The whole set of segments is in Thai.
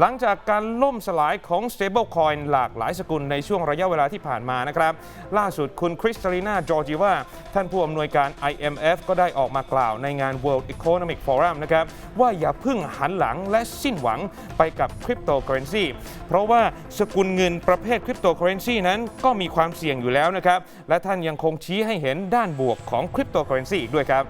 หลังจากการล่มสลายของ stablecoin หลากหลายสกุลในช่วงระยะเวลาที่ผ่านมานะครับ ล่าสุดคุณคริสตาลีนาจอร์จีวาท่านผู้อำนวยการ IMF ก็ได้ออกมากล่าวในงาน World Economic Forum นะครับ ว่าอย่าพึ่งหันหลังและสิ้นหวังไปกับคริปโตเคอเรนซีเพราะว่าสกุลเงินประเภทคริปโตเคอเรนซีนั้นก็มีความเสี่ยงอยู่แล้วนะครับ และท่านยังคงชี้ให้เห็นด้านบวกของคริปโตเคอเรนซีอีกด้วยครับ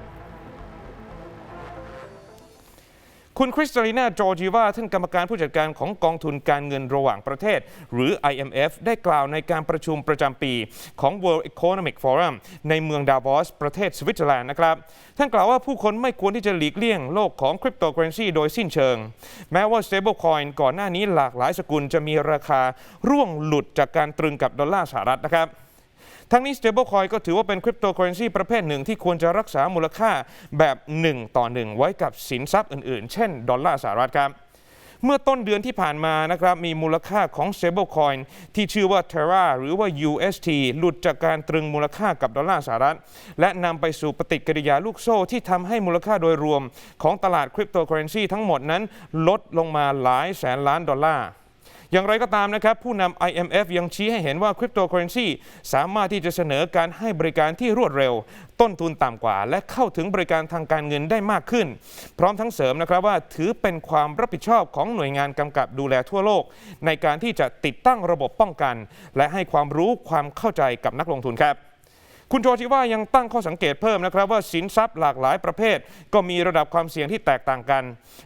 คุณคริสตาลีนาจอร์จีวาท่านกรรมการผู้จัดการของกองทุนการเงินระหว่างประเทศ หรือ IMF ได้กล่าวในการประชุมประจำปีของ World Economic Forum ในเมืองดาวอสประเทศสวิตเซอร์แลนด์นะครับ ท่านกล่าวว่าผู้คนไม่ควรที่จะหลีกเลี่ยงโลกของคริปโตเคอเรนซีโดยสิ้นเชิง แม้ว่า stablecoin ก่อนหน้านี้หลากหลายสกุลจะมีราคาร่วงหลุดจากการตรึงกับดอลลาร์สหรัฐนะครับ ทั้งนี้ stablecoin ก็ถือว่าเป็นคริปโตเคอเรนซีประเภทหนึ่งที่ควรจะรักษามูลค่าแบบ 1 ต่อ 1 ไว้กับสินทรัพย์อื่นๆ เช่น ดอลลาร์สหรัฐครับเมื่อต้นเดือนที่ผ่านมานะครับมีมูลค่าของ stablecoin ที่ชื่อว่า Terra หรือว่า UST หลุดจากการตรึงมูลค่ากับดอลลาร์สหรัฐ และนำไปสู่ปฏิกิริยาลูกโซ่ที่ทำให้มูลค่าโดยรวมของตลาดคริปโตเคอเรนซีทั้งหมดนั้นลดลงมาหลายแสนล้านดอลลาร์ อย่างไรก็ตามนะครับ ผู้นำ IMF ยังชี้ให้เห็นว่าคริปโตเคอเรนซีสามารถที่จะเสนอการให้บริการที่รวดเร็ว ต้นทุนต่ำกว่า และเข้าถึงบริการทางการเงินได้มากขึ้น พร้อมทั้งเสริมนะครับว่าถือเป็นความรับผิดชอบของหน่วยงานกำกับดูแลทั่วโลก ในการที่จะติดตั้งระบบป้องกัน และให้ความรู้ความเข้าใจกับนักลงทุนครับ คุณโจชิว่ายังตั้งข้อสังเกตเพิ่มนะครับว่าสินทรัพย์หลากหลายประเภท ก็มีระดับความเสี่ยงที่แตกต่างกัน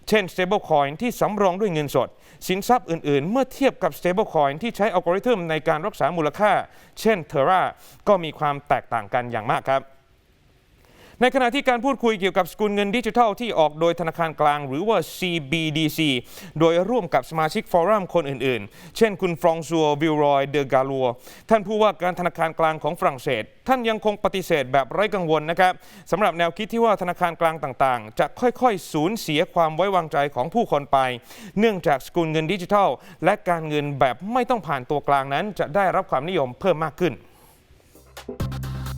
เช่น stablecoin ที่สำรองด้วยเงินสด สินทรัพย์อื่น ๆ เมื่อเทียบกับ stablecoin ที่ใช้อัลกอริทึมในการรักษามูลค่า เช่น Terra ก็มีความแตกต่างกันอย่างมากครับ ในขณะที่การพูดคุยเกี่ยวกับสกุลเงินดิจิทัลที่ออกโดยธนาคารกลาง หรือว่า CBDC โดยร่วมกับสมาชิกฟอรัมคนอื่นๆ เช่นคุณฟรองซัววิลรอยเดอกาลัวท่านผู้ว่าการธนาคารกลางของฝรั่งเศส ท่านยังคงปฏิเสธแบบไร้กังวลนะครับสำหรับแนวคิดที่ว่าธนาคารกลางต่างๆ จะค่อยๆ สูญเสียความไว้วางใจของผู้คนไป เนื่องจากสกุลเงินดิจิทัล และการเงินแบบไม่ต้องผ่านตัวกลางนั้น จะได้รับความนิยมเพิ่มมากขึ้น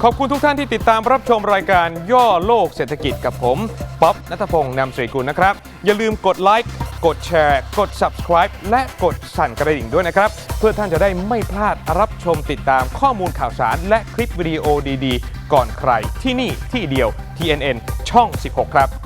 ขอบคุณทุกท่านที่ติดตามรับชมรายการย่อโลกเศรษฐกิจกับผมป๊อบนัทพงศ์นำสรีกุลนะครับ อย่าลืมกดไลค์กดแชร์ กด subscribe และกดสั่นกระดิ่งด้วยนะครับ เพื่อท่านจะได้ไม่พลาดรับชมติดตามข้อมูลข่าวสาร และคลิปวิดีโอดีๆ ก่อนใครที่นี่ที่เดียว TNN ช่อง 16 ครับ